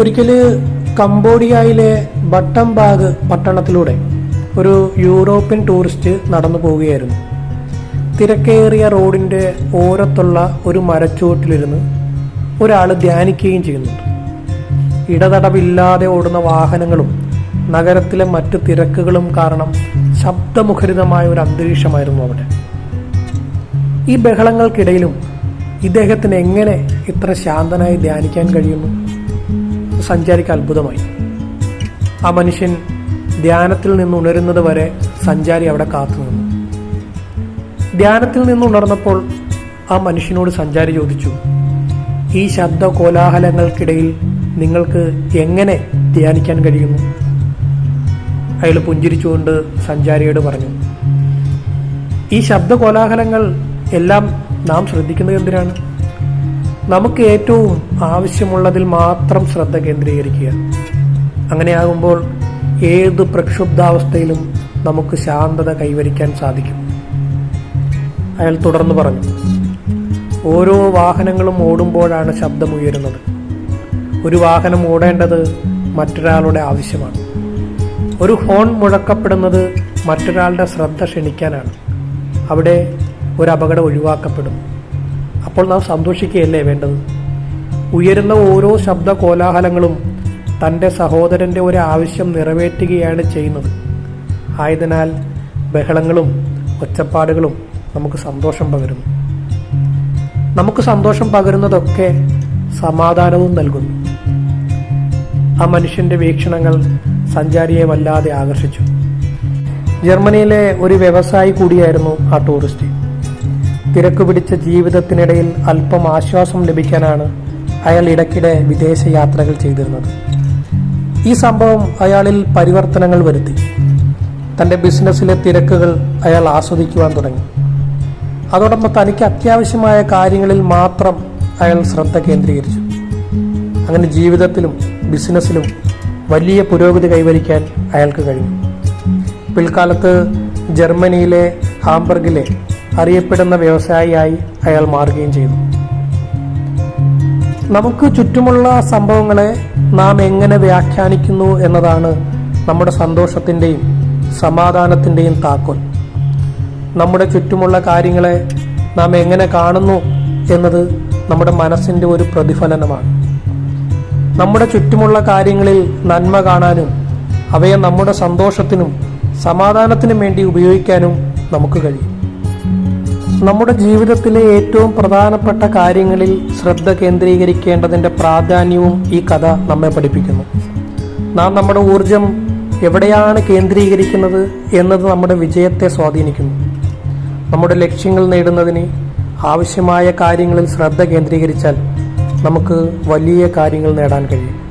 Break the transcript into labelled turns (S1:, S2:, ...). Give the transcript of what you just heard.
S1: ഒരിക്കൽ കംബോഡിയയിലെ ബട്ടംബാഗ് പട്ടണത്തിലൂടെ ഒരു European tourist നടന്നു പോവുകയായിരുന്നു. തിരക്കേറിയ റോഡിന്റെ ഓരത്തുള്ള ഒരു മരച്ചുവട്ടിലിരുന്ന് ഒരാൾ ധ്യാനിക്കുകയും ചെയ്യുന്നുണ്ട്. ഇടതടവില്ലാതെ ഓടുന്ന വാഹനങ്ങളും നഗരത്തിലെ മറ്റു തിരക്കുകളും കാരണം ശബ്ദമുഖരിതമായ ഒരു അന്തരീക്ഷമായിരുന്നു അവിടെ. ഈ ബഹളങ്ങൾക്കിടയിലും ഇദ്ദേഹത്തിന് എങ്ങനെ ഇത്ര ശാന്തനായി ധ്യാനിക്കാൻ കഴിയുന്നു? സഞ്ചാരിക്ക് അത്ഭുതമായി. ആ മനുഷ്യൻ ധ്യാനത്തിൽ നിന്ന് ഉണരുന്നത് വരെ സഞ്ചാരി അവിടെ കാത്തു നിന്നു. ധ്യാനത്തിൽ നിന്ന് ഉണർന്നപ്പോൾ ആ മനുഷ്യനോട് സഞ്ചാരി ചോദിച്ചു ഈ ശബ്ദ കോലാഹലങ്ങൾക്കിടയിൽ നിങ്ങൾക്ക് എങ്ങനെ ധ്യാനിക്കാൻ കഴിയുന്നു? അയാൾ പുഞ്ചിരിച്ചുകൊണ്ട് സഞ്ചാരിയോട് പറഞ്ഞു ഈ ശബ്ദ കോലാഹലങ്ങൾ എല്ലാം നാം ശ്രദ്ധിക്കുന്നത് എന്തിനാണ്? നമുക്ക് ഏറ്റവും ആവശ്യമുള്ളതിൽ മാത്രം ശ്രദ്ധ കേന്ദ്രീകരിക്കുക. അങ്ങനെയാകുമ്പോൾ ഏത് പ്രക്ഷുബ്ധാവസ്ഥയിലും നമുക്ക് ശാന്തത കൈവരിക്കാൻ സാധിക്കും. അയാൾ തുടർന്ന് പറഞ്ഞു ഓരോ വാഹനങ്ങളും ഓടുമ്പോഴാണ് ശബ്ദമുയരുന്നത് ഒരു വാഹനം ഓടേണ്ടത് മറ്റൊരാളുടെ ആവശ്യമാണ്. ഒരു ഹോൺ മുഴക്കപ്പെടുന്നത് മറ്റൊരാളുടെ ശ്രദ്ധ ക്ഷണിക്കാനാണ്. അവിടെ ഒരു അപകടം ഒഴിവാക്കപ്പെടും. അപ്പോൾ നാം സന്തോഷിക്കുകയല്ലേ വേണ്ടത്? ഉയരുന്ന ഓരോ ശബ്ദ കോലാഹലങ്ങളും തന്റെ സഹോദരന്റെ ഒരു ആവശ്യം നിറവേറ്റുകയാണ് ചെയ്യുന്നത്. ആയതിനാൽ ബഹളങ്ങളും ഒച്ചപ്പാടുകളും നമുക്ക് സന്തോഷം പകരുന്നു. നമുക്ക് സന്തോഷം പകരുന്നതൊക്കെ സമാധാനവും നൽകുന്നു. ആ മനുഷ്യന്റെ വീക്ഷണങ്ങൾ സഞ്ചാരിയെ വല്ലാതെ ആകർഷിച്ചു. ജർമ്മനിയിലെ ഒരു വ്യവസായി കൂടിയായിരുന്നു ആ ടൂറിസ്റ്റ്. തിരക്ക് പിടിച്ച ജീവിതത്തിനിടയിൽ അല്പം ആശ്വാസം ലഭിക്കാനാണ് അയാൾ ഇടയ്ക്കിടെ വിദേശ യാത്രകൾ ചെയ്തിരുന്നത്. ഈ സംഭവം അയാളിൽ പരിവർത്തനങ്ങൾ വരുത്തി. തന്റെ ബിസിനസ്സിലെ തിരക്കുകൾ അയാൾ ആസ്വദിക്കുവാൻ തുടങ്ങി. അതോടൊപ്പം തനിക്ക് അത്യാവശ്യമായ കാര്യങ്ങളിൽ മാത്രം അയാൾ ശ്രദ്ധ കേന്ദ്രീകരിച്ചു. അങ്ങനെ ജീവിതത്തിലും ബിസിനസ്സിലും വലിയ പുരോഗതി കൈവരിക്കാൻ അയാൾക്ക് കഴിഞ്ഞു. പിൽക്കാലത്ത് ജർമ്മനിയിലെ ഹാംബർഗിലെ അറിയപ്പെടുന്ന വ്യവസായിയായി അയാൾ മാറുകയും ചെയ്തു. നമുക്ക് ചുറ്റുമുള്ള സംഭവങ്ങളെ നാം എങ്ങനെ വ്യാഖ്യാനിക്കുന്നു എന്നതാണ് നമ്മുടെ സന്തോഷത്തിന്റെയും സമാധാനത്തിന്റെയും താക്കോൽ. നമ്മുടെ ചുറ്റുമുള്ള കാര്യങ്ങളെ നാം എങ്ങനെ കാണുന്നു എന്നത് നമ്മുടെ മനസ്സിന്റെ ഒരു പ്രതിഫലനമാണ്. നമ്മുടെ ചുറ്റുമുള്ള കാര്യങ്ങളിൽ നന്മ കാണാനും അവയെ നമ്മുടെ സന്തോഷത്തിനും സമാധാനത്തിനും വേണ്ടി ഉപയോഗിക്കാനും നമുക്ക് കഴിയും. നമ്മുടെ ജീവിതത്തിലെ ഏറ്റവും പ്രധാനപ്പെട്ട കാര്യങ്ങളിൽ ശ്രദ്ധ കേന്ദ്രീകരിക്കേണ്ടതിന്റെ പ്രാധാന്യവും ഈ കഥ നമ്മെ പഠിപ്പിക്കുന്നു. നാം നമ്മുടെ ഊർജം എവിടെയാണ് കേന്ദ്രീകരിക്കുന്നത് എന്നത് നമ്മുടെ വിജയത്തെ സ്വാധീനിക്കുന്നു. നമ്മുടെ ലക്ഷ്യങ്ങൾ നേടുന്നതിന് ആവശ്യമായ കാര്യങ്ങളിൽ ശ്രദ്ധ കേന്ദ്രീകരിച്ചാൽ നമുക്ക് വലിയ കാര്യങ്ങൾ നേടാൻ കഴിയും.